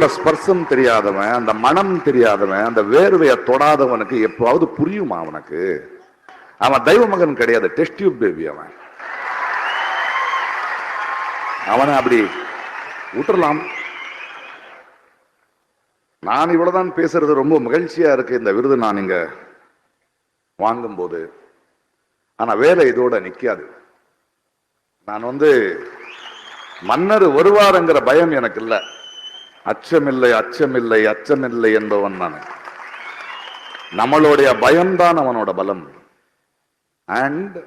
உட்புற ஸ்பர்சம் தெரியாதவன் அந்த மனம் தெரியாதவன் அந்த வேர்வையை தொடாதவனுக்கு எப்பவாவது புரியுமா அவனுக்கு? அவன் தெய்வ மகன் கிடையாது டெஸ்ட் டியூப் பேபி அவன். அவனை அப்படி விட்டுறலாம். நான் இவ்வளவுதான் பேசுறது ரொம்ப மகிழ்ச்சியா இருக்கு. இந்த விருது நான் இங்க வாங்கும்போது. ஆனா வேலை இதோட நிக்காது. நான் வந்து மன்னர் வருவாருங்கிற பயம் எனக்கு இல்ல. அச்சமில்லை அச்சமில்லை அச்சமில்லை என்பவன் நான். நம்மளுடைய பயம்தான் அவனோட பலம். அண்ட்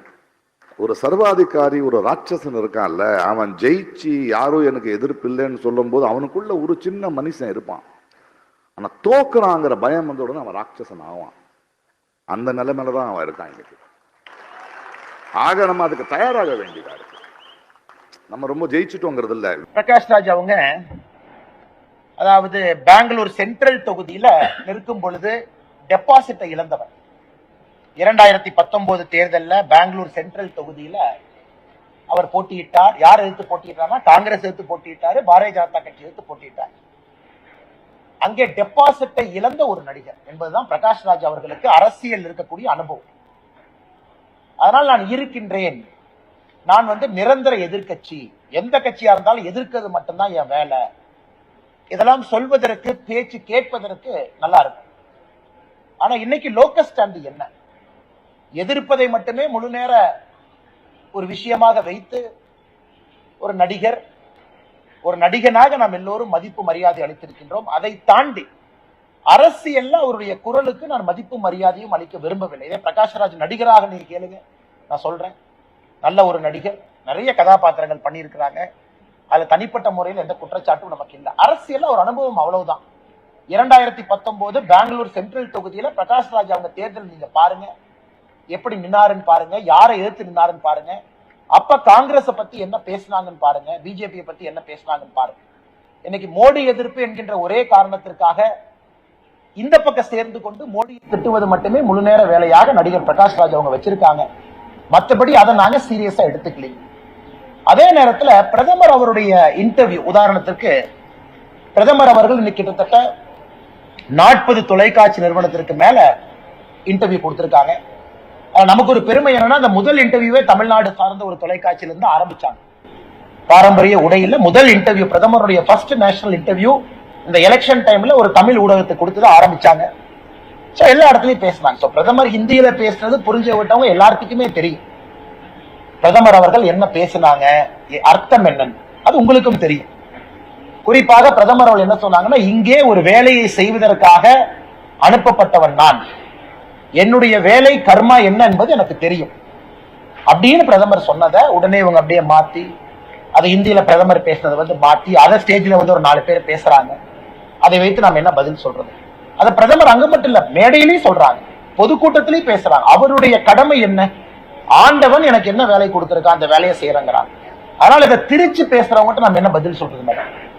ஒரு சர்வாதிகாரி ஒரு ராட்சசன் இருக்கான்ல அவன் ஜெயிச்சு யாரும் எனக்கு எதிர்ப்பு இல்லைன்னு சொல்லும்போது அவனுக்குள்ள ஒரு சின்ன மனுஷன் இருப்பான். ஆனா தோக்குறாங்கிற பயம் வந்த உடனே அவன் ராட்சசன் ஆவான். அந்த நிலைமையில தான் அவன் இருக்கான் இன்னைக்கு. ஆக நம்ம அதுக்கு தயாராக வேண்டியதா இருக்கு. நம்ம ரொம்ப ஜெயிச்சுட்டோங்கிறது இல்ல பிரகாஷ் ராஜ் அவங்க அதாவது பெங்களூர் சென்ட்ரல் தொகுதியில நிற்கும் பொழுது டெபாசிட்டை இழந்தவர். இரண்டாயிரத்தி பத்தொன்பது தேர்தலில் பெங்களூர் சென்ட்ரல் தொகுதியில அவர் போட்டியிட்டார். யார் எதிர்த்து போட்டியிட்டார்னா காங்கிரஸ் எதிர்த்து போட்டியிட்டாரு பாரதிய ஜனதா கட்சி எதிர்த்து போட்டியிட்டார். அங்கே டெபாசிட்டை இழந்த ஒரு நடிகர் என்பதுதான் பிரகாஷ் ராஜ் அவர்களுக்கு அரசியல் இருக்கக்கூடிய அனுபவம். அதனால் நான் இருக்கின்றேன். நான் வந்து நிரந்தர எதிர்க்கட்சி. எந்த கட்சியா இருந்தாலும் எதிர்க்கிறது மட்டும்தான் என் வேலை. இதெல்லாம் சொல்வதற்கு பேச்சு கேட்பதற்கு நல்லா இருக்கும் ஆனா இன்னைக்கு லோக்கல் ஸ்டாண்டு என்ன? எதிர்ப்பதை மட்டுமே முழு நேர ஒரு விஷயமாக வைத்து ஒரு நடிகர் ஒரு நடிகனாக நாம் எல்லோரும் மதிப்பு மரியாதை அளித்திருக்கின்றோம். அதை தாண்டி அரசியல்ல அவருடைய குரலுக்கு நான் மதிப்பு மரியாதையும் அளிக்க விரும்பவில்லை. இதே பிரகாஷ்ராஜ் நடிகராக நீங்க கேளுங்க. நான் சொல்றேன். நல்ல ஒரு நடிகர். நிறைய கதாபாத்திரங்கள் பண்ணியிருக்கிறாங்க. அதுல தனிப்பட்ட முறையில் எந்த குற்றச்சாட்டும் நமக்கு இல்லை. அரசியல்ல ஒரு அனுபவம் அவ்வளவுதான். இரண்டாயிரத்தி பத்தொன்பது பெங்களூர் சென்ட்ரல் தொகுதியில பிரகாஷ் ராஜ் அவங்க தேர்தல் நீங்க பாருங்க. எப்படி நின்னாருன்னு பாருங்க. யாரை எதிர்த்து நின்னாருன்னு பாருங்க. அப்ப காங்கிரஸ பத்தி என்ன பேசினாங்கன்னு பாருங்க. பிஜேபியை பத்தி என்ன பேசினாங்கன்னு பாருங்க. இன்னைக்கு மோடி எதிர்ப்பு என்கின்ற ஒரே காரணத்திற்காக இந்த பக்கம் சேர்ந்து கொண்டு மோடியை திட்டுவது மட்டுமே முழு நேர வேலையாக நடிகர் பிரகாஷ் ராஜ் அவங்க வச்சிருக்காங்க. மற்றபடி அதை நாங்க சீரியஸா எடுத்துக்கலீங்க அதே நேரத்துல பிரதமர் அவருடைய இன்டர்வியூ உதாரணத்திற்கு பிரதமர் அவர்கள் இன்னைக்கு கிட்டத்தட்ட நாற்பது தொலைக்காட்சி நிறுவனத்திற்கு மேல இன்டர்வியூ கொடுத்திருக்காங்க. நமக்கு ஒரு பெருமை என்னன்னா அந்த முதல் இன்டர்வியூவே தமிழ்நாடு சார்ந்த ஒரு தொலைக்காட்சியில இருந்து ஆரம்பிச்சாங்க. பாரம்பரிய உடையில முதல் இன்டர்வியூ பிரதமருடைய ஃபர்ஸ்ட் நேஷனல் இன்டர்வியூ இந்த எலெக்ஷன் டைம்ல ஒரு தமிழ் ஊடகத்தை கொடுத்து ஆரம்பிச்சாங்க. எல்லா இடத்துலயும் பேசினாங்க. ஸோ பிரதமர் ஹிந்தியில பேசுனது புரிஞ்ச விட்டவங்க எல்லாத்துக்குமே தெரியும். பிரதமர் அவர்கள் என்ன பேசினாங்க? எ- அர்த்தம் என்னன்னு. அது உங்களுக்கும் தெரியும். குறிப்பாக பிரதமர் அவர்கள் என்ன சொன்னாங்கன்னா இங்கே ஒரு வேலையை செய்வதற்காக அனுப்பப்பட்டவன் நான். என்னுடைய வேலை கர்மா என்ன என்பது எனக்கு தெரியும். அப்படின்னு பிரதமர் சொன்னதை உடனே இவங்க அப்படியே மாத்தி அதை இந்தியில பிரதமர் பேசினதை வந்து மாத்தி அதை ஸ்டேஜ்ல வந்து ஒரு நாலு பேர் பேசுறாங்க. அதை வைத்து நாம் என்ன பதில் சொல்றது? அதை பிரதமர் அங்க மட்டும் இல்ல மேடையிலையும் சொல்றாங்க. பொதுக்கூட்டத்திலையும் பேசுறாங்க. அவருடைய கடமை என்ன? ஆண்டவன் எனக்கு என்ன வேலை கொடுத்திருக்கா அந்த வேலையை செய்யறங்கிறான். அதனால இதை திரிச்சு பேசுறவங்ககிட்ட நம்ம என்ன பதில் சொல்றது மேடம்?